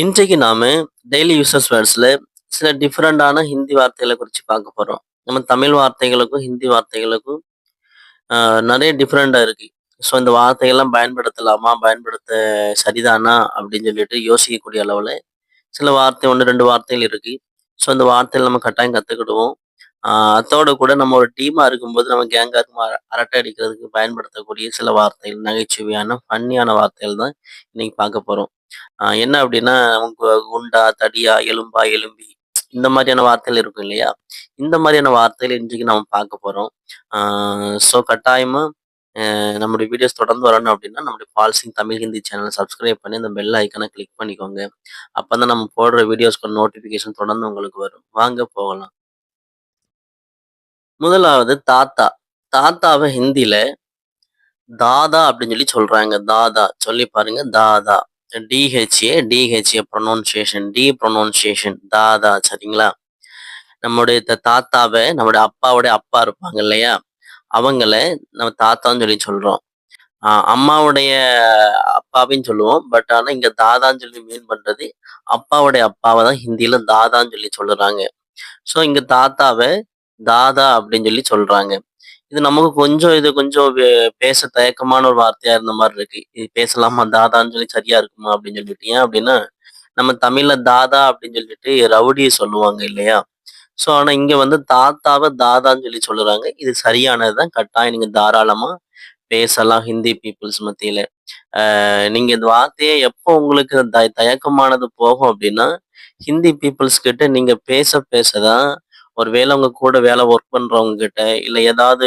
இன்றைக்கு நாம daily uses வேர்ட்ஸ்ல சில டிஃப்ரெண்டான ஹிந்தி வார்த்தைகளை குறித்து பார்க்க போறோம். நம்ம தமிழ் வார்த்தைகளுக்கும், ஹிந்தி வார்த்தைகளுக்கும் நிறைய நெறைய இருக்கு. ஸோ இந்த வார்த்தைகள்லாம் பயன்படுத்தலாமா? பயன்படுத்த சரிதானா? அப்படின்னு சொல்லிட்டு யோசிக்கக்கூடிய அளவுல சில வார்த்தை 1, 2 வார்த்தைகள் இருக்கு. ஸோ இந்த வார்த்தைகள் நம்ம கட்டாயம் கத்துக்கிடுவோம். அதோட அத்தோட கூட நம்ம ஒரு டீமா இருக்கும்போது நம்ம கேங்கா இருக்கும் அரட்டை அடிக்கிறதுக்கு பயன்படுத்தக்கூடிய சில வார்த்தைகள், நகைச்சுவையான, ஃபன்னியான வார்த்தைகள் தான் இன்னைக்கு பார்க்க போறோம். என்ன அப்படின்னா, நமக்கு குண்டா, தடியா, எலும்பா, எலும்பி இந்த மாதிரியான வார்த்தைகள் இருக்கும் இல்லையா? இந்த மாதிரியான வார்த்தைகள் இன்றைக்கு நம்ம பார்க்க போறோம். ஸோ கட்டாயமாக நம்மளுடைய நம்முடைய வீடியோஸ் தொடர்ந்து வரணும் அப்படின்னா, நம்மளுடைய பால்சிங் தமிழ், ஹிந்தி சேனலை சப்ஸ்கிரைப் பண்ணி அந்த பெல் ஐக்கனை கிளிக் பண்ணிக்கோங்க. அப்பதான் நம்ம போடுற வீடியோஸ்க்கு நோட்டிஃபிகேஷன் தொடர்ந்து உங்களுக்கு வரும். வாங்க போகலாம். முதலாவது தாத்தா. தாத்தாவ ஹிந்தில தாதா அப்படின்னு சொல்லி சொல்றாங்க. தாதா. சொல்லி பாருங்க. தாதா. D H A, D H A pronunciation. D pronunciation. தாதா சரிங்களா? நம்முடைய தாத்தாவை தாத்தாவ நம்முடைய அப்பாவுடைய அப்பா இருப்பாங்க இல்லையா? அவங்கள நம்ம தாத்தான்னு சொல்லி சொல்றோம். அம்மாவுடைய அப்பாவின்னு சொல்லுவோம். பட் ஆனா இங்க தாதான்னு சொல்லி மீன் பண்றது, அப்பாவுடைய அப்பாவை தான் ஹிந்தில தாதான்னு சொல்லி சொல்லுறாங்க. ஸோ இங்க தாத்தாவ தாதா அப்படின்னு சொல்லி சொல்றாங்க. இது நமக்கு கொஞ்சம் இது கொஞ்சம் பேச தயக்கமான ஒரு வார்த்தையா இருந்த மாதிரி இருக்கு. இது பேசலாமா? தாதான்னு சொல்லி சரியா இருக்குமா? அப்படின்னு சொல்லிட்டு. ஏன் அப்படின்னா, நம்ம தமிழ்ல தாதா அப்படின்னு சொல்லிட்டு ரவுடிய சொல்லுவாங்க இல்லையா? ஸோ ஆனா இங்க வந்து தாத்தாவ தாதான்னு சொல்லி சொல்லுறாங்க. இது சரியானதுதான் கட்டாயம் நீங்க தாராளமா பேசலாம் ஹிந்தி பீப்புள்ஸ் மத்தியில. நீங்க இந்த வார்த்தைய எப்போ உங்களுக்கு த தயக்கமானது போகும் அப்படின்னா, ஹிந்தி பீப்புள்ஸ் கிட்ட நீங்க பேச பேசதான் ஒரு வேளை உங்க கூட வேலை ஒர்க் பண்றவங்க கிட்ட, இல்ல ஏதாவது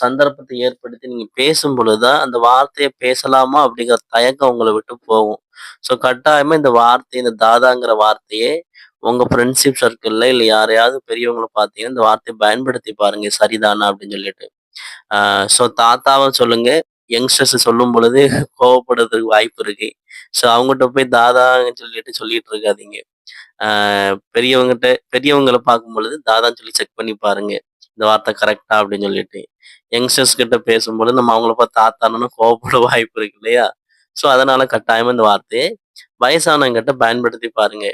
சந்தர்ப்பத்தை ஏற்படுத்தி நீங்க பேசும்பொழுது பொழுதுதான் அந்த வார்த்தைய பேசலாமா? அப்படிங்கிற தயக்கம் உங்களை விட்டு போகும். ஸோ கட்டாயமா இந்த வார்த்தை, இந்த தாதாங்கிற வார்த்தையே உங்க ஃப்ரெண்ட்ஷிப் சர்க்கிள்ல இல்ல யாரையாவது பெரியவங்கள பார்த்தீங்கன்னா, இந்த வார்த்தைய பயன்படுத்தி பாருங்க. சரிதானா? அப்படின்னு சொல்லிட்டு. அ ஸோ தாத்தாவை சொல்லுங்க. யங்ஸ்டர்ஸ் சொல்லும் பொழுது கோவப்படுறதுக்கு வாய்ப்பு இருக்கு. ஸோ அவங்ககிட்ட போய் தாதான்னு சொல்லிட்டு சொல்லிட்டு இருக்காதீங்க. அ பெரியவங்களை பெரியவங்கள பார்க்கும்பொழுது தாதான்னு சொல்லி செக் பண்ணி பாருங்க. இந்த வார்த்தை கரெக்டா அப்படின்னு சொல்லிட்டு. யங்ஸ்டர்ஸ் கிட்ட பேசும்பொழுது நம்ம அவங்கள பார்த்து தாத்தானோன கோவப்பட வாய்ப்பு இருக்கு இல்லையா? ஸோ அதனால கட்டாயமா இந்த வார்த்தையை வயசானவங்கிட்ட பயன்படுத்தி பாருங்க.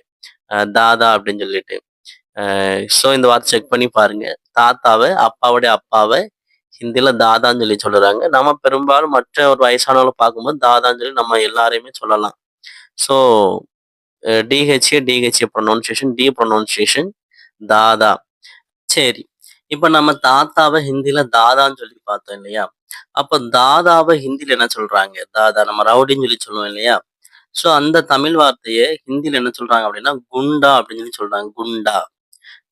தாதா அப்படின்னு சொல்லிட்டு. ஸோ இந்த வார்த்தை செக் பண்ணி பாருங்க. தாத்தாவை அப்பாவுடைய அப்பாவை ஹிந்தியில தாதான்னு சொல்லி சொல்லுறாங்க. நம்ம பெரும்பாலும் மற்ற ஒரு வயசானவங்களை பார்க்கும்போது தாதான்னு சொல்லி நம்ம எல்லாரையுமே சொல்லலாம். So D H A, D H A pronunciation, D pronunciation தாதா. சரி. இப்ப நம்ம தாத்தாவ ஹிந்தில தாதான்னு சொல்லி பார்த்தோம் இல்லையா? அப்போ தாதாவை ஹிந்தில என்ன சொல்றாங்க? தாதா நம்ம ரவுடின்னு சொல்லி சொல்லுவோம் இல்லையா? ஸோ அந்த தமிழ் வார்த்தைய ஹிந்தில என்ன சொல்றாங்க அப்படின்னா, குண்டா அப்படின்னு சொல்லி சொல்றாங்க. குண்டா.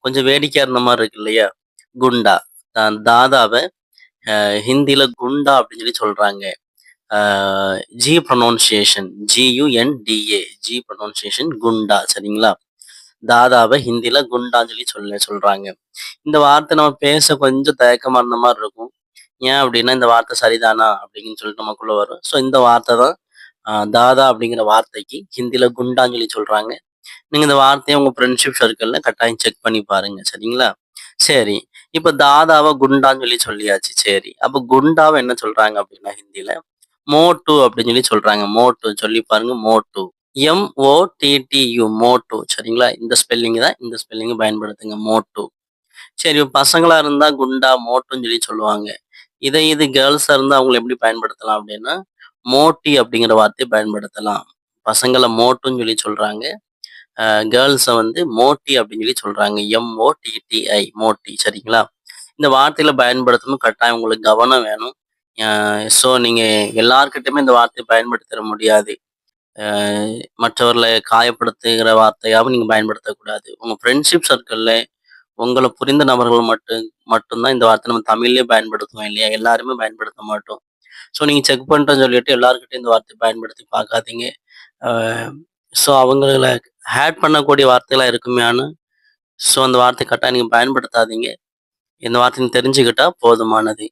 கொஞ்சம் வேடிக்கையா இருந்த மாதிரி இருக்கு இல்லையா? குண்டா. தாதாவை தாதாவ ஹிந்தில குண்டா அப்படின்னு சொல்லி சொல்றாங்க. G pronunciation. G U N D A G pronunciation குண்டா சரிங்களா? தாதாவ ஹிந்தில குண்டான்னு சொல்லி சொல்ல சொல்றாங்க. இந்த வார்த்தை நம்ம பேச கொஞ்சம் தயக்கமா இருந்த மாதிரி இருக்கும். ஏன் அப்படின்னா, இந்த வார்த்தை சரிதானா? அப்படின்னு சொல்லிட்டு நமக்குள்ள வரும். ஸோ இந்த வார்த்தை தான் தாதா அப்படிங்கிற வார்த்தைக்கு ஹிந்தில குண்டான்னு சொல்லி சொல்றாங்க. நீங்க இந்த வார்த்தைய உங்க ஃப்ரெண்ட்ஷிப் சர்க்கிள்ல கட்டாயம் செக் பண்ணி பாருங்க. சரிங்களா? சரி. இப்ப தாதாவ குண்டான்னு சொல்லி சொல்லியாச்சு. சரி. அப்ப குண்டாவ என்ன சொல்றாங்க அப்படின்னா ஹிந்தியில மோட்டு அப்படின்னு சொல்லி சொல்றாங்க. மோட்டு சொல்லி பாருங்க. மோட்டு. எம் ஓ டிடியூ மோட்டு சரிங்களா? இந்த ஸ்பெல்லிங் தான். இந்த ஸ்பெல்லிங்க பயன்படுத்துங்க. மோட்டு. சரி பசங்களா இருந்தா குண்டா, மோட்டுன்னு சொல்லி சொல்லுவாங்க. இதே இது கேர்ள்ஸா இருந்தா அவங்கள எப்படி பயன்படுத்தலாம் அப்படின்னா, மோட்டி அப்படிங்கிற வார்த்தைய பயன்படுத்தலாம். பசங்கள மோட்டுன்னு சொல்லி சொல்றாங்க. அ வந்து மோட்டி அப்படின்னு சொல்லி சொல்றாங்க. எம்-ஓ-டி-டி-ஐ மோட்டி சரிங்களா? இந்த வார்த்தையில பயன்படுத்தணும் கட்டாயம் உங்களுக்கு கவனம் வேணும். ஸோ நீங்க எல்லார்கிட்டயுமே இந்த வார்த்தையை பயன்படுத்திட முடியாது. மற்றவர்களை காயப்படுத்துகிற வார்த்தையாவும் நீங்க பயன்படுத்தக்கூடாது. உங்க ஃப்ரெண்ட்ஷிப் சர்க்கிள்ல உங்கள புரிந்த நபர்கள் மட்டும் மட்டும்தான் இந்த வார்த்தை நம்ம தமிழ்லேயே பயன்படுத்துவோம் இல்லையா? எல்லாருமே பயன்படுத்த மாட்டோம். ஸோ நீங்க செக் பண்ணிட்டோம்னு சொல்லிட்டு எல்லாருக்கிட்டையும் இந்த வார்த்தைய பயன்படுத்தி பார்க்காதீங்க. ஸோ அவங்கள ஹேட் பண்ணக்கூடிய வார்த்தைகளாக இருக்குமையானு ஸோ அந்த வார்த்தை கட்டாயம் நீங்க பயன்படுத்தாதீங்க. இந்த வார்த்தையை தெரிஞ்சுக்கிட்டா போதுமானது.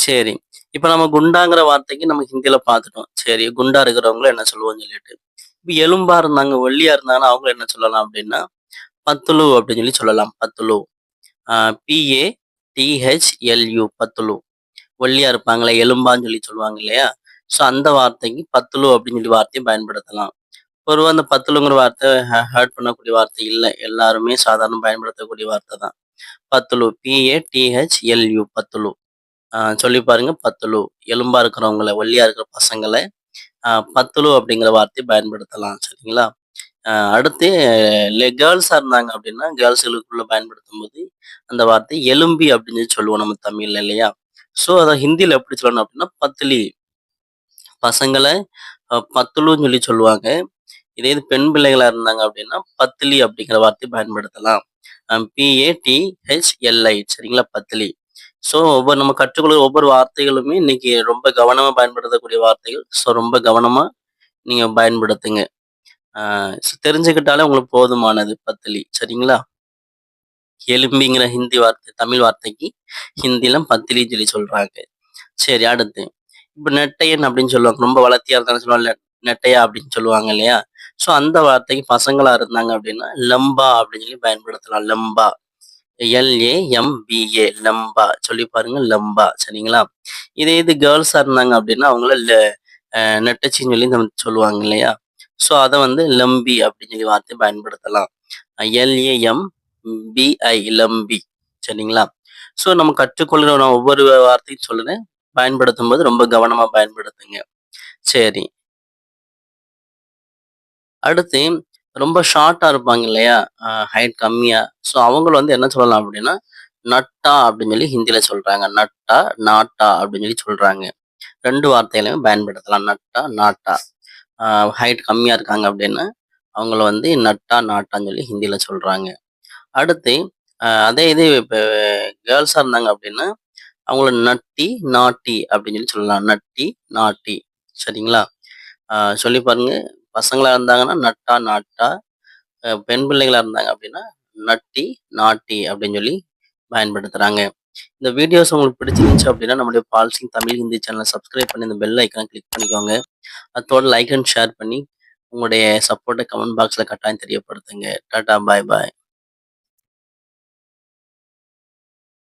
சரி. இப்ப நம்ம குண்டாங்கிற வார்த்தைக்கு நம்ம ஹிந்தில பார்த்துட்டோம். சரி குண்டா இருக்கிறவங்கள என்ன சொல்லுவோம்னு சொல்லிட்டு. இப்ப எலும்பா இருந்தாங்க, ஒல்லியா இருந்தாங்கன்னா அவங்கள என்ன சொல்லலாம் அப்படின்னா, பத்துலு அப்படின்னு சொல்லி சொல்லலாம். பத்துலு. B A B A T H L U பத்துலு. ஒல்லியா இருப்பாங்களே, எலும்பான்னு சொல்லி சொல்லுவாங்க இல்லையா? ஸோ அந்த வார்த்தைக்கு பத்துலு அப்படின்னு சொல்லி வார்த்தையும் பயன்படுத்தலாம். பொதுவாக அந்த பத்துலுங்கிற வார்த்தை ஹர்ட் பண்ணக்கூடிய வார்த்தை இல்ல. எல்லாருமே சாதாரண பயன்படுத்தக்கூடிய வார்த்தை தான். பத்துலு பி-ஏ-டி-ஹெச்-எல்-யு பத்துலு. சொல்லி பாருங்க பத்துலு. எலும்பா இருக்கிறவங்கள, ஒல்லியா இருக்கிற பசங்கள பத்துலு அப்படிங்கிற வார்த்தையை பயன்படுத்தலாம். சரிங்களா? அடுத்து லெ இருந்தாங்க அப்படின்னா, கேர்ள்ஸுகளுக்குள்ள பயன்படுத்தும் போது அந்த வார்த்தை எலும்பி அப்படின்னு சொல்லி சொல்லுவோம் நம்ம தமிழ்ல இல்லையா? ஸோ அதை ஹிந்தில எப்படி சொல்லணும் அப்படின்னா, பத்துலி பசங்கள பத்துலுன்னு சொல்லி சொல்லுவாங்க. இதே இது பெண் பிள்ளைகளா இருந்தாங்க அப்படின்னா, பத்திலி அப்படிங்கிற வார்த்தைய பயன்படுத்தலாம். பிஏடி பி-ஏ-டி-ஹெச்-எல்-ஐ சரிங்களா? பத்திலி ஸோ ஒவ்வொரு நம்ம கற்றுக்கொள்ள ஒவ்வொரு வார்த்தைகளுமே இன்னைக்கு ரொம்ப கவனமா பயன்படுத்தக்கூடிய வார்த்தைகள். ஸோ ரொம்ப கவனமா நீங்க பயன்படுத்துங்க. தெரிஞ்சுக்கிட்டாலே உங்களுக்கு போதுமானது பத்திலி சரிங்களா? எலும்பிங்கிற ஹிந்தி வார்த்தை தமிழ் வார்த்தைக்கு ஹிந்திலாம் பத்திலி சொல்லி சொல்றாங்க. சரி அடுத்து. இப்போ நெட்டையன் அப்படின்னு சொல்லுவாங்க. ரொம்ப வளர்த்தியாக இருந்தாலும் சொல்லுவாங்க நெட்டையா அப்படின்னு சொல்லுவாங்க இல்லையா? ஸோ அந்த வார்த்தைக்கு பசங்களா இருந்தாங்க அப்படின்னா, லம்பா அப்படின்னு சொல்லி பயன்படுத்தலாம். லம்பா. எல்-ஏ-எம்-பி-ஏ லம்பா. சொல்லி பாருங்க லம்பா. சரிங்களா? இதே இது கேர்ள்ஸாக இருந்தாங்க அப்படின்னா, அவங்கள நெட்டச்சின்னு சொல்லி நம்ம சொல்லுவாங்க இல்லையா? ஸோ அத வந்து லம்பி அப்படின்னு சொல்லி வார்த்தை பயன்படுத்தலாம். எல்-ஏ-எம்-பி-ஐ லம்பி. சரிங்களா? ஸோ நம்ம கற்றுக்கொள்கிற நான் ஒவ்வொரு வார்த்தையும் சொல்லுறேன். பயன்படுத்தும்போது ரொம்ப கவனமா பயன்படுத்துங்க. சரி. அடுத்து ரொம்ப ஷார்ட்டா இருப்பாங்க இல்லையா? ஹைட் கம்மியா. ஸோ அவங்கள வந்து என்ன சொல்லலாம் அப்படின்னா, நட்டா அப்படின்னு சொல்லி ஹிந்தில சொல்றாங்க. நட்டா, நாட்டா அப்படின்னு சொல்லி சொல்றாங்க. ரெண்டு வார்த்தைகளையும் பயன்படுத்தலாம். நட்டா, நாட்டா. ஹைட் கம்மியா இருக்காங்க அப்படின்னா, அவங்கள வந்து நட்டா, நாட்டான்னு சொல்லி ஹிந்தில சொல்றாங்க. அடுத்து அதே இது இப்போ கேர்ள்ஸாக இருந்தாங்க அப்படின்னா, அவங்கள நட்டி, நாட்டி அப்படின்னு சொல்லி சொல்லலாம். நட்டி, நாட்டி. சரிங்களா? சொல்லி பாருங்க. பசங்களா இருந்தாங்கன்னா, நட்டா, நாட்டா. பெண் பிள்ளைகளாக இருந்தாங்க அப்படின்னா, நட்டி, நாட்டி அப்படின்னு சொல்லி பயன்படுத்துறாங்க. இந்த வீடியோஸ் உங்களுக்கு பிடிச்சிருந்துச்சு அப்படின்னா, நம்மளுடைய பால்சிங் தமிழ், ஹிந்தி சேனலை சப்ஸ்கிரைப் பண்ணி இந்த பெல் ஐகான கிளிக் பண்ணிக்கோங்க. அதோட லைக் அண்ட் ஷேர் பண்ணி, உங்களுடைய சப்போர்ட்ட கமெண்ட் பாக்ஸ்ல கட்டாயம் தெரியப்படுத்துங்க. Ta-ta, bye bye.